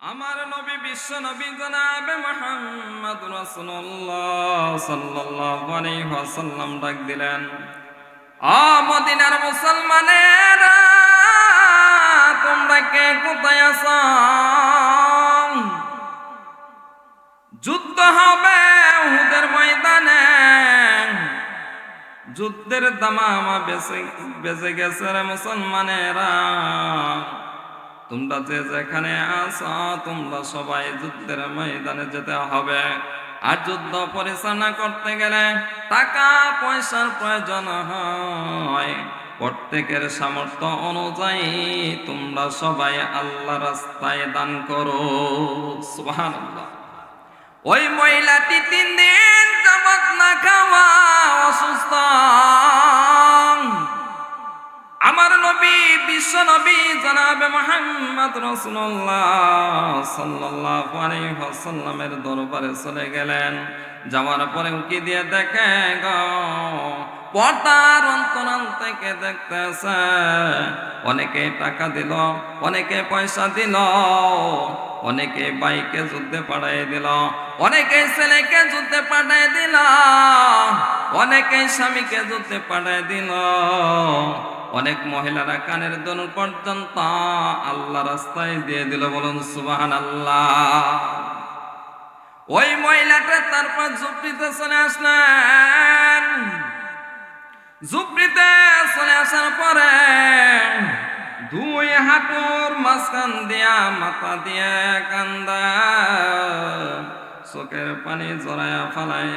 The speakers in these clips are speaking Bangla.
আমার নবী বিশ্ব নবী জনাবে মোহাম্মদ রাসূলুল্লাহ সাল্লাল্লাহু আলাইহি ওয়াসাল্লাম ডাক দিলেন, আ মদিনার মুসলমানেরা, তোমরা কে কোথায় আছো? যুদ্ধ হবে উহুদের ময়দানে, যুদ্ধের দামামা বেঁচে গেছে রে মুসলমানেরা। তোমরা যে যেখানে আছো, তোমরা সবাই যুদ্ধের ময়দানে যেতে হবে। আর যুদ্ধ পরিচালনা করতে গেলে টাকা পয়সার প্রয়োজন হয়। প্রত্যেকের সামর্থ্য অনুযায়ী তোমরা সবাই আল্লাহ রাস্তায় দান করো। ওই মহিলাটি তিন দিন না খাওয়া অসুস্থ। আমার নবী, বিশ্ব নবী জনাবে মোহাম্মদ রাসূলুল্লাহ সাল্লাল্লাহু আলাইহি দরবারে চলে গেলেন। যাওয়ার পরে উকি দিয়ে দেখে গো? পর্দার অন্তরাল থেকে দেখতেছে, অনেকে টাকা দিল, অনেকে পয়সা দিল, অনেকে বাইকে যুদ্ধে পাঠাই দিল, অনেকে ছেলেকে যুদ্ধে পাঠাই দিল, অনেকে স্বামীকে যুদ্ধে পাঠাই দিল। অনেক মহিলারা কানের দন পর্যন্ত আল্লাহ রাস্তায় দিয়ে দিল, বলুন সুবাহান আল্লাহ ওই মহিলাটা তারপর ঝুপড়িতে চলে আসলেন। ঝুপড়িতে চলে আসার পরে দুই হাঁটুর মাঝখান দিয়া মাথা দিয়ে কান্দা, চোখের পানি জড়াইয়া ফালায়।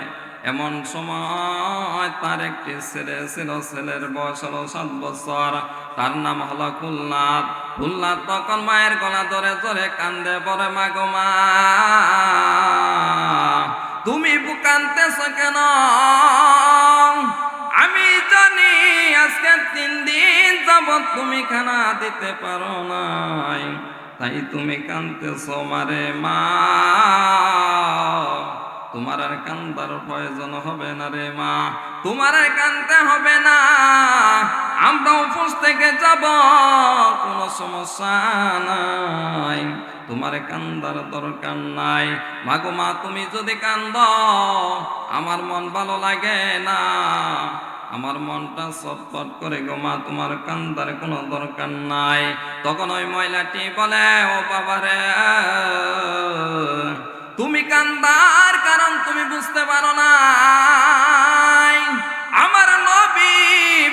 এমন সময় তার একটি ছেলে ছিল, ছেলের বয়স হলো সাত বছর। তার নাম হলো কুলনাথ কুলনাথ তখন মায়ের গলা ধরে ধরে কান্দে পরে মা গো মা, তুমি বুকানতেছ কেন? আমি জানি আজকে তিন দিন যাবত তুমি খানা দিতে পারো নাই। তাই তুমি কানতেছ মারে মা। তোমার আর কান্দার প্রয়োজন হবে না রে মা, তোমার আর কানতে হবে না। আমরা উপোস থেকে যাব, কোনো সমস্যা নাই। তোমার কান্দার দরকার নাই। মাগো মা, তুমি যদি কান্দ, আমার মন ভালো লাগে না। আমার মনটা ছটফট করে গো মা, তোমার কান্দার কোনো দরকার নাই। তখন ওই মহিলাটি বলে, ও বাবারে তুমি কান্দার কারণ তুমি বুঝতে পারো না আমার নবী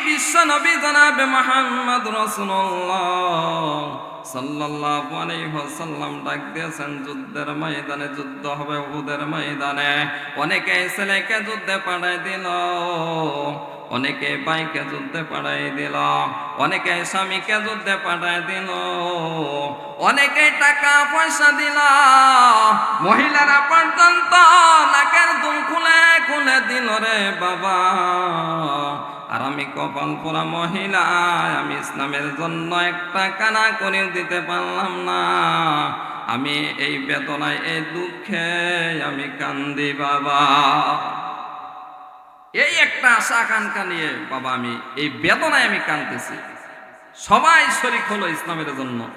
বিশ্ব নবী জনাবে মোহাম্মদ রাসূলুল্লাহ সাল্লাল্লাহু আলাইহি ওয়াসাল্লাম ডাক দিয়েছেন, যুদ্ধের ময়দানে যুদ্ধ হবে উহুদের ময়দানে। অনেকে ছেলেকে যুদ্ধে পাঠাই দিল, অনেকে বাইকে যুদ্ধে পাঠাই দিল, অনেকে স্বামীকে যুদ্ধে পাঠাই দিল, অনেকে টাকা পয়সা দিল। মহিলারা পর্যন্ত নাকের দুম খুলে খুলে দিল রে বাবা। আমি কপাল পোড়া মহিলা, আমি ইসলামের জন্য একটা কানা করে দিতে পারলাম না। আমি এই বেদনায়, এই দুঃখে আমি কান্দি, বাবা। এই একটা আশা আকাঙ্ক্ষা নিয়ে, বাবা, আমি এই বেদনায় আমি কাঁদতেছি। সবাই শরিক হলো ইসলামের জন্য।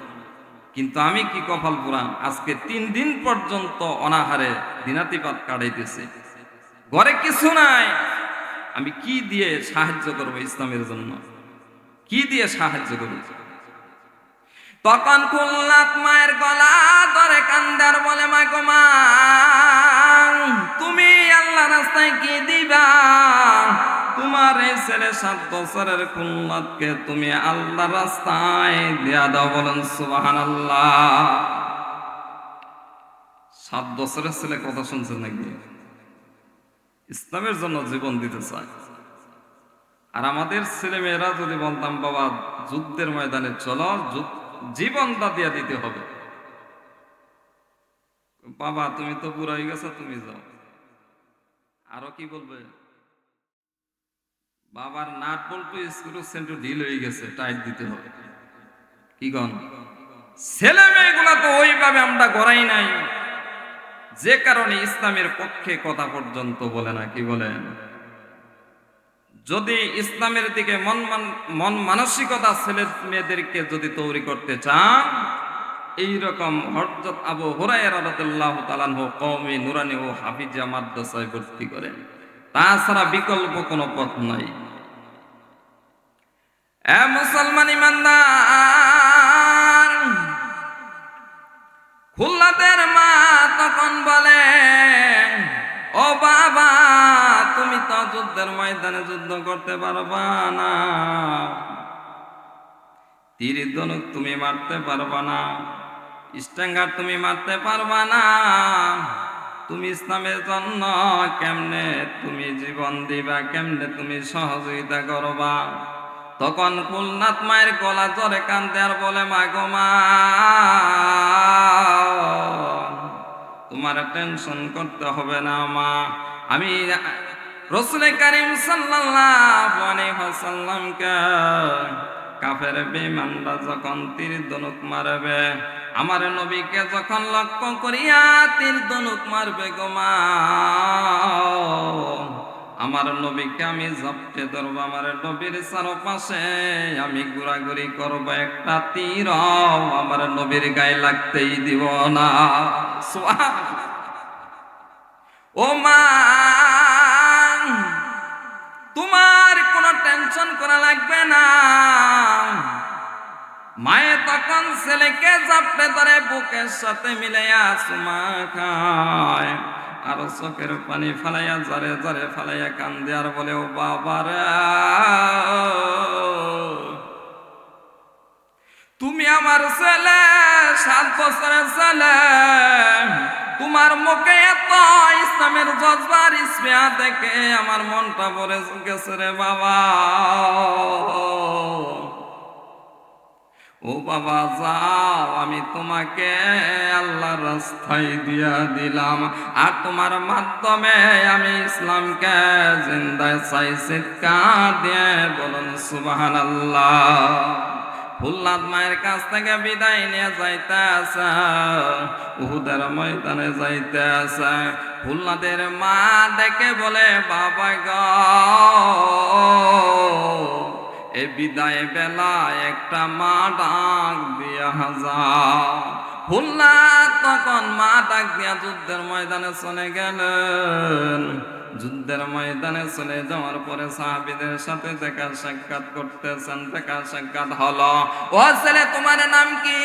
কিন্তু আমি কি কপাল পুরাণ আজকে তিন দিন পর্যন্ত অনাহারে দিনাতিপাত কাটাইতেছি। ঘরে কিছু নাই। আমি কি দিয়ে সাহায্য করব ইসলামের জন্য? কি দিয়ে সাহায্য করব? তখন কুল্লাত মায়ের গলা ধরে কান্দার বলে, মা গো তুমি আল্লাহ রাস্তায় কি দিবা? তোমার এই ছেলে সাত বছরের কুল্লাতকে তুমি আল্লাহ রাস্তায় দিয়া দাও বলেন সুবাহান আল্লাহ সাত বছরের ছেলে কথা শুনছেন নাকি? ইসলামের জন্য জীবন দিতে চায়। আর আমাদের ছেলে মেয়েরা যদি বলতাম, বাবা, যুদ্ধের ময়দানে চলো জীবনটা দিয়ে দিতে হবে। বাবা, তুমি তো বুড়া হয়ে গেছো, তুমি যাও। আরও কি বলবে? বাবার নাট বলতো স্ক্রু সেন্টার ঢিল হয়ে গেছে, টাইট দিতে হবে। কি গন ছেলে মেয়েগুলা তো ওইভাবে আমরা গড়াই নাই। যে কারণে ইসলামের পক্ষে কথা পর্যন্ত বলে না, কি বলেন? যদি ইসলামের দিকে মন মন মানসিকতা ছেলে মেয়েদেরকে যদি তৈরি করতে চান, এইরকম হরজত আবু আনহু নুরানি ও হাফিজা মাদ্রাসায় ভর্তি করেন। তাছাড়া বিকল্প কোনো পথ নাই। মুসলমান ইমানদার, খুল্লাদের মা তখন বলে, ও বাবা, তুমি তো যুদ্ধের ময়দানে যুদ্ধ করতে পারবা না। তীর ধনুক তুমি মারতে পারবা না, স্ট্যাঙ্গার তুমি মারতে পারবা না। তুমি ইসলামের জন্য কেমনে তুমি জীবন দিবা, কেমনে তুমি সহযোগিতা করবা? তখন কুলনাথ মায়ের গলা জরে কান্দে আর বলে, মা গো মা টেনশন করতে হবে না, মা আমি রসুল করিম ওয়াসাল্লামকে কাফের বেঈমানরা যখন তীর ধনুক মারবে, আমার নবীকে যখন লক্ষ্য করিয়া তীর ধনুক মারবে গো মা, আমার নবীকে আমি জপটে ধরব, আমার নবীর চারপাশে আমি ঘোরাঘুরি করব, একটা তীর আমার নবীর গায়ে লাগতেই দিব না সুবহানাল্লাহ। ও মা, তোমার কোনো টেনশন করা লাগবে না। মায়ে তখন ছেলেকে জাপটে ধরে বুকের সাথে মিলাইয়া চুমা খায়। আর চোখের পানি ফালাইয়া জারে জারে ফালাইয়া কান্দে আর বলে, ও বাবারা তুমি আমার ছেলে, সাত বছরের ছেলে। তোমার মুখে এত ইসলামের জজবার ইসমিয়া দেখে আমার মনটা ভরে গেছে রে বাবা। ও বাবা, যাও, আমি তোমাকে আল্লাহর রাস্তায় দিয়া দিলাম। আর তোমার মাধ্যমে আমি ইসলামকে জিন্দায় চাই চিৎকার দিয়ে বলুন সুবাহান আল্লাহ ফুল্লাদ মায়ের কাছ থেকে বিদায় নিয়ে যাইতে আসা, উহুদের ময়দানে যাইতে আসা ফুল্লাদের মা দেখে বলে, বাবা গ, এ বিদায় বেলা একটা মা ডাক দিয়া যাও ফুল্লা তখন মা ডাক দিয়া যুদ্ধের ময়দানে চলে গেলেন। যুদ্ধের ময়দানে চলে যাওয়ার পরে সাহাবিদের সাথে দেখা সাক্ষাৎ করতেছেন। দেখা সাক্ষাৎ হলো, ও ছেলে, তোমার নাম কি?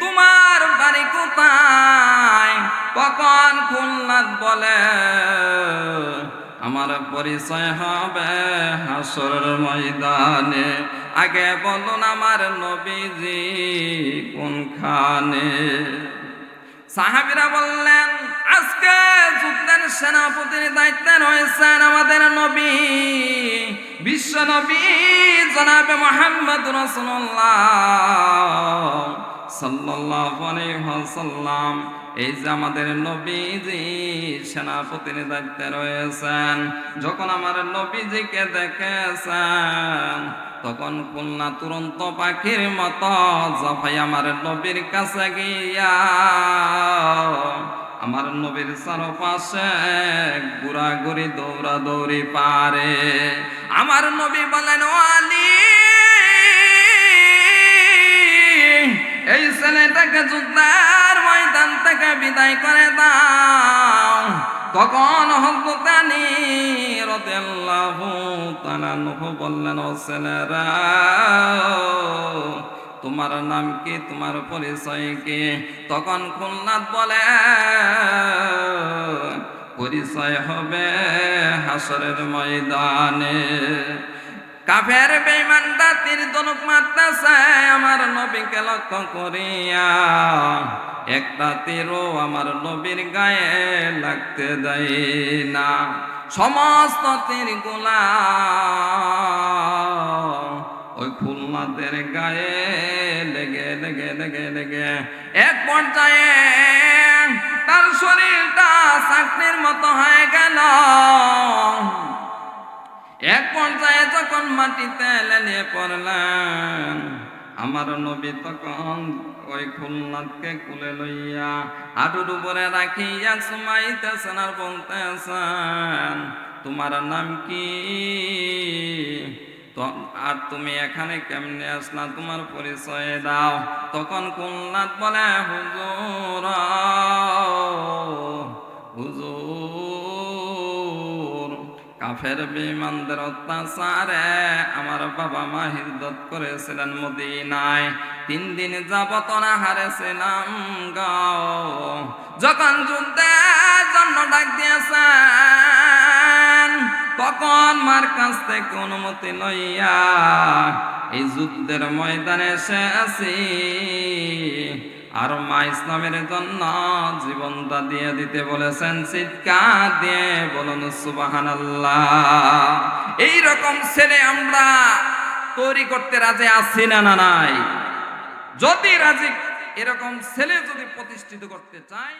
তোমার বাড়ি কোথায়? কখন খুলনাথ বলে, আমার পরিচয় হবে হাসর ময়দানে। আগে বলুন আমার নবীজি কোনখানে? সাহাবিরা বললেন আজকে যুদ্ধের সেনাপতির দায়িত্বে রয়েছেন আমাদের নবী, বিশ্ব নবী জনাবে মোহাম্মদ রসুল্লাহ এই যে আমাদের নবীজি সেনাপতির দায়িত্বে রয়েছেন, যখন আমার নবীজিকে দেখেছেন, তখন খুলনা তুরন্ত পাখির মতো জফাই আমার নবীর কাছে গিয়া আমার নবীর চারপাশে ঘুরাঘুরি দৌড়া দৌড়ি পারে। আমার নবী বলেন আলী, এই ছেলেটাকে যুদ্ধের ময়দান থেকে বিদায় করে দাও। তখন হজরতানি রাদিয়াল্লাহু তাআলা নহ বললেন, ও ছেলেরা তোমার নাম কি? তোমার পরিচয় কি? তখন খুলনাথ বলে, পরিচয় হবে হাসরের ময়দানে। কাফের বেঈমানটা তীর ধনুক মারতেছে, আমার নবীকে লক্ষ্য করিয়া একটা তীরও আমার নবীর গায়ে লাগতে দেয় না। সমস্ত তীরগুলা ওই খুলনাদের গায়ে লেগে লেগে লেগে লেগে। এক পর্যায়ে তার শরীরটা চাকরির মতো হয়ে গেল। এক পর্যায়ে যখন মাটিতে লেলিয়ে পড়লেন, আমার নবী তখন ওই খুলনাথকে কুলে লইয়া হাঁটুর উপরে রাখিয়া সুমাইতেছেন আর বলতেছেন, তোমার নাম কি? আর তুমি এখানে কেমনে আসলা? তোমার পরিচয় দাও। তখন কুল্লাত বলে, হুজুর হুজুর, কাফের বিমানদের অত্যাচারে আমার বাবা মা হিজরত করেছিলেন মদিনায়। তিন দিন যাবত হারেছিলাম গাও। যখন যুদ্ধের জন্য ডাক দিয়েছেন তখন মার কাছ থেকে অনুমতি লইয়া এই যুদ্ধের ময়দানে এসেছি আর মা ইসলামের জন্য জীবনটা দিয়ে দিতে বলেছেন, চিৎকার দিয়ে বলুন সুবাহান এই রকম ছেলে আমরা তৈরি করতে রাজি আছি না না, নাই? যদি রাজি এরকম ছেলে যদি প্রতিষ্ঠিত করতে চাই